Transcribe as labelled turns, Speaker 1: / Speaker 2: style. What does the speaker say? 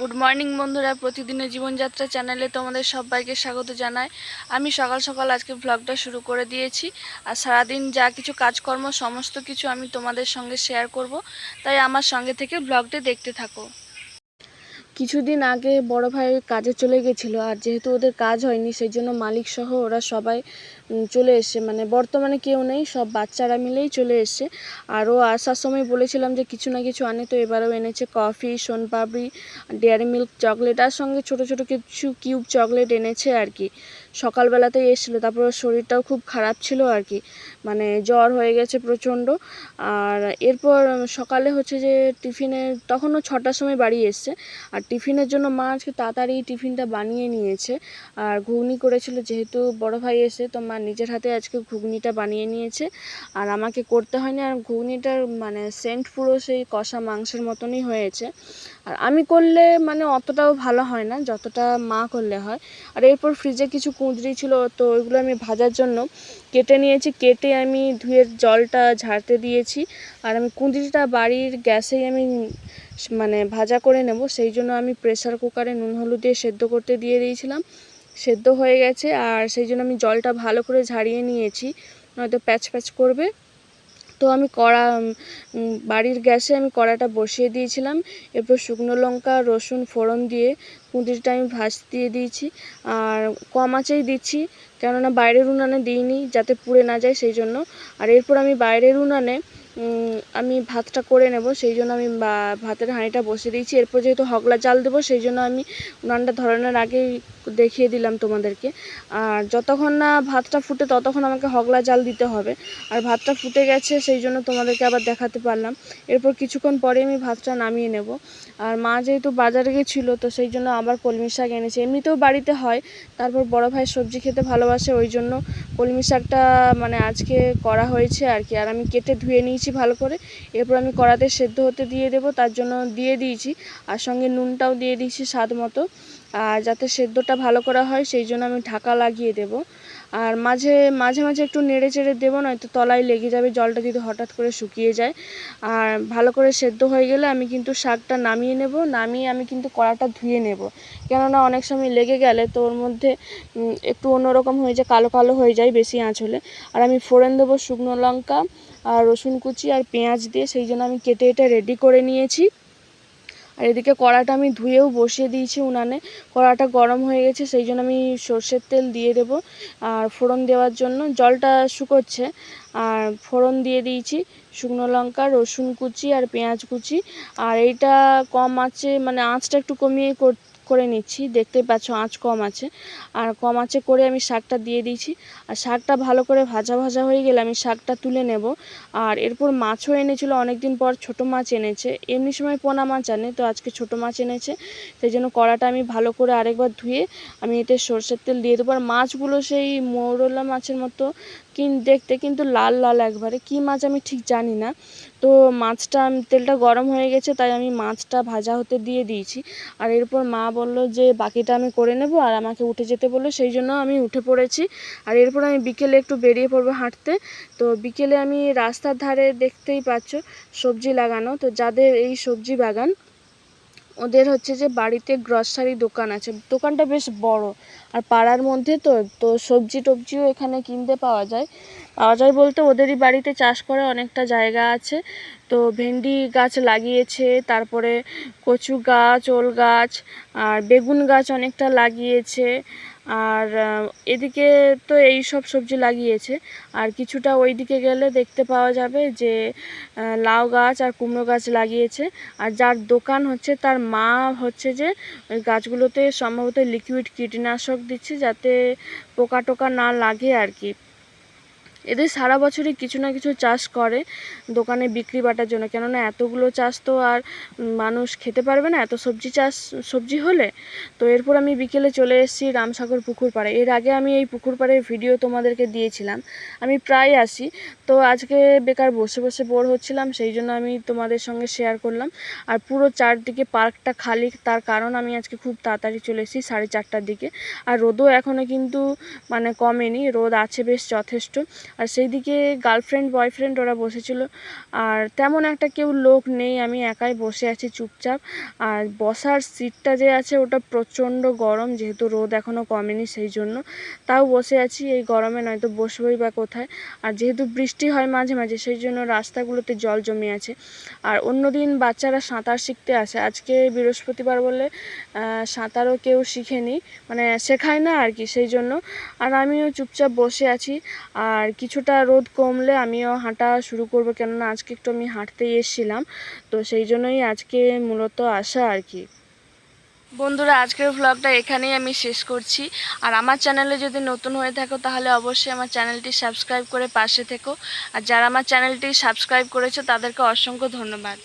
Speaker 1: Good morning বন্ধুরা, প্রতিদিনের জীবনযাত্রা চ্যানেলে তোমাদের সবাইকে স্বাগত জানাই। আমি সকাল সকাল আজকে ব্লগটা শুরু করে দিয়েছি। আর সারাদিন যা কিছু কাজকর্ম, সমস্ত কিছু আমি তোমাদের সঙ্গে শেয়ার করব। তাই আমার সঙ্গে থেকে ব্লগটা দেখতে থাকো। কিছুদিন আগে বড় ভাই কাজে চলে গেছিল আর যেহেতু ওদের কাজ হয়নি, সেই জন্য মালিক সহ ওরা সবাই চলে এসছে মানে বর্তমানে কেউ নেই, সব বাচ্চারা মিলেই চলে এসছে আরও আসার সময় বলেছিলাম যে কিছু না কিছু আনে, তো এবারেও এনেছে coffee, soan papdi, Dairy Milk chocolate, আর সঙ্গে ছোট ছোট কিছু কিউব চকলেট এনেছে আর কি। সকালবেলাতেই এসেছিল, তারপর শরীরটাও খুব খারাপ ছিল আর কি। মানে জ্বর হয়ে গেছে প্রচণ্ড। আর এরপর সকালে হচ্ছে যে টিফিনে, তখনও ছটার সময় বাড়ি এসছে। আর টিফিনের জন্য মা আজকে তাড়াতাড়ি টিফিনটা বানিয়ে নিয়েছে। আর ঘুগনি করেছিল, যেহেতু বড় ভাই এসে, তো মা নিজের হাতে আজকে ঘুগনিটা বানিয়ে নিয়েছে। আর আমাকে করতে হয়নি, আর ঘুগনিটার মানে সেন্ট পুরো সেই কষা মাংসের মতনই হয়েছে। আর আমি করলে মানে অতটাও ভালো হয় না, যতটা মা করলে হয়। আর এরপর ফ্রিজে কিছু কুঁদরি ছিল, তো ওইগুলো আমি ভাজার জন্য কেটে নিয়েছি। কেটে আমি ধুয়ে জলটা ঝাড়তে দিয়েছি। আর আমি কুঁদরিটা বাড়ির গ্যাসেই আমি মানে ভাজা করে নেব। সেই জন্য আমি প্রেসার কুকারে নুন হলুদ দিয়ে সেদ্ধ করতে দিয়ে দিয়েছিলাম। সেদ্ধ হয়ে গেছে আর সেই জন্য আমি জলটা ভালো করে ঝারিয়ে নিয়েছি, নয়তো প্যাচ প্যাচ করবে। তো আমি কড়া বাড়ির গ্যাসে আমি কড়াটা বসিয়ে দিয়েছিলাম। এরপর শুকনো লঙ্কা, রসুন, ফোড়ন দিয়ে কুঁদরিটা আমি ভাজতে দিয়ে দিয়েছি। আর কম আঁচেই দিচ্ছি, কেননা বাইরের উনানে দিইনি, যাতে পুড়ে না যায় সেই জন্য। আর এরপর আমি বাইরের উনানে আমি ভাতটা করে নেব, সেই জন্য আমি ভাতের হাঁড়িটা বসিয়ে দিয়েছি। এরপর যেহেতু হগলা জাল দেবো, সেই জন্য আমি উনানটা ধরানোর আগেই দেখিয়ে দিলাম তোমাদেরকে। আর যতক্ষণ না ভাতটা ফুটে ততক্ষণ আমাকে হগলা জাল দিতে হবে। আর ভাতটা ফুটে গেছে, সেই জন্য তোমাদেরকে আবার দেখাতে পারলাম। এরপর কিছুক্ষণ পরে আমি ভাতটা নামিয়ে নেব। আর মা যেহেতু বাজারে গেছিল, তো সেই জন্য আবার কলমি শাক এনেছে। এমনিতেও বাড়িতে হয়, তারপর বড় ভাই সবজি খেতে ভালোবাসে, ওই জন্য কলমি শাকটা মানে আজকে করা হয়েছে আর কি। আর আমি কেটে ধুয়ে নিয়েছি। ভালো করে। এরপর আমি কড়াতে সেদ্ধ হতে দিয়ে দেবো, তার জন্য দিয়ে দিয়েছি। আর সঙ্গে নুনটাও দিয়ে দিয়েছি স্বাদ মতো। আর যাতে সেদ্ধটা ভালো করা হয়, সেই জন্য আমি ঢাকা লাগিয়ে দেবো। আর মাঝে মাঝে মাঝে একটু নেড়ে চেড়ে দেবো, নয়তো তলায় লেগে যাবে, জলটা যদি হঠাৎ করে শুকিয়ে যায়। আর ভালো করে সেদ্ধ হয়ে গেলে আমি কিন্তু শাকটা নামিয়ে নেব। নামিয়ে আমি কিন্তু কড়াটা ধুয়ে নেব। কেননা অনেক সময় লেগে গেলে তো ওর মধ্যে একটু অন্যরকম হয়ে যায়, কালো কালো হয়ে যায় বেশি আঁচ হলে আর আমি ফোড়ন দেবো শুকনো লঙ্কা আর রসুন কুচি আর পেঁয়াজ দিয়ে সেই জন্য আমি কেটে এটা রেডি করে নিয়েছি। আর এদিকে কড়াটা আমি ধুয়েও বসিয়ে দিয়েছি উনানে। কড়াটা গরম হয়ে গেছে, সেই জন্য আমি সর্ষের তেল দিয়ে দেবো। আর ফোড়ন দেওয়ার জন্য জলটা শুকোচ্ছে। আর ফোড়ন দিয়ে দিয়েছি শুকনো লঙ্কা, রসুন কুচি আর পেঁয়াজ কুচি। আর এইটা কম আঁচে মানে আঁচটা একটু কমিয়ে কর- করে নিচ্ছি। দেখতেই পাচ্ছ আঁচ কম আছে। আর কম আঁচে করে আমি শাকটা দিয়ে দিয়েছি। আর শাকটা ভালো করে ভাজা ভাজা হয়ে গেলে আমি শাকটা তুলে নেব। আর এরপর মাছও এনেছিল, অনেকদিন পর ছোট মাছ এনেছে। এমনি সময় পোনা মাছ আনে, তো আজকে ছোট মাছ এনেছে। সেই জন্য কড়াটা আমি ভালো করে আরেকবার ধুয়ে আমি এতে সর্ষের তেল দিয়ে দেবো। আর মাছগুলো সেই মৌরলা মাছের মতো কিন দেখতে কিন্তু লাল লাল একবারে। কী মাছ আমি ঠিক জানি না। তো মাছটা তেলটা গরম হয়ে গেছে, তাই আমি মাছটা ভাজা হতে দিয়ে দিয়েছি। আর এরপর মা বলল যে, বাকিটা আমি করে নেব আর আমাকে উঠে যেতে বলল। সেই জন্য আমি উঠে পড়েছি। আর এরপর আমি বিকেলে একটু বেরিয়ে পড়ব হাঁটতে। তো বিকেলে আমি রাস্তার ধারে দেখতেই পাচ্ছ সবজি লাগানো। তো যাদের এই সবজি বাগান ওদের হচ্ছে যে বাড়িতে গ্রসারি দোকান আছে। দোকানটা বেশ বড়। আর পাড়ার মধ্যে তো তো সবজি টবজিও এখানে কিনতে পাওয়া যায়। পাওয়া যায় বলতে ওদেরই বাড়িতে চাষ করে অনেকটা জায়গা আছে। তো ভেন্ডি গাছ লাগিয়েছে, তারপরে কচু গাছ, ওল গাছ, আর বেগুন গাছ অনেকটা লাগিয়েছে। আর এদিকে তো এই সব সবজি লাগিয়েছে। আর কিছুটা ওইদিকে গেলে দেখতে পাওয়া যাবে যে লাউ গাছ আর কুমড়ো গাছ লাগিয়েছে। আর যার দোকান হচ্ছে, তার মা হচ্ছে যে, ওই গাছগুলোতে সম্ভবত লিকুইড কীটনাশক দিচ্ছে যাতে পোকা টোকা না লাগে আর কি। এদের সারা বছরই কিছু না কিছু চাষ করে, দোকানে বিক্রি বাটার জন্য। কেননা এতগুলো চাষ তো আর মানুষ খেতে পারবে না, এত সবজি চাষ, সবজি হলে। তো এরপর আমি বিকেলে চলে এসেছি রামসাগর পুকুর পাড়ে। এর আগে আমি এই পুকুর পাড়ের ভিডিও তোমাদেরকে দিয়েছিলাম। আমি প্রায় আসি। তো আজকে বেকার বসে বসে বোর হচ্ছিলাম, সেই জন্য আমি তোমাদের সঙ্গে শেয়ার করলাম। আর পুরো চারদিকে পার্কটা খালি, তার কারণ আমি আজকে খুব তাড়াতাড়ি চলে এসেছি সাড়ে চারটার দিকে। আর রোদও এখনও কিন্তু মানে কমেনি, রোদ আছে বেশ যথেষ্ট। আর সেই দিকে গার্লফ্রেন্ড বয়ফ্রেন্ড ওরা বসেছিল। আর তেমন একটা কেউ লোক নেই, আমি একাই বসে আছি চুপচাপ। আর বসার সিটটা যে আছে, ওটা প্রচণ্ড গরম, যেহেতু রোদ এখনও কমেনি সেই জন্য। তাও বসে আছি, এই গরমে নয়তো বসবই বা কোথায়। আর যেহেতু বৃষ্টি হয় মাঝে মাঝে, সেই জন্য রাস্তাগুলোতে জল জমে আছে। আর অন্যদিন বাচ্চারা সাঁতার শিখতে আসে। আজকে বৃহস্পতিবার বলে সাঁতারও কেউ শিখেনি। মানে শেখায় না আর কি, সেই জন্য। আর আমিও চুপচাপ বসে আছি। আর কিছুটা রোদ কমলে আমিও হাঁটা শুরু করব, কেননা আজকে একটু আমি হাঁটতে এসেছিলাম। তো সেই জন্যই আজকে মূলত আসা আর কি। বন্ধুরা, আজকের ভ্লগটা এখানেই আমি শেষ করছি। আর আমার চ্যানেলে যদি নতুন হয়ে থাকো, তাহলে অবশ্যই আমার চ্যানেলটি সাবস্ক্রাইব করে পাশে থেকো। আর যারা আমার চ্যানেলটি সাবস্ক্রাইব করেছ, তাদেরকে অসংখ্য ধন্যবাদ।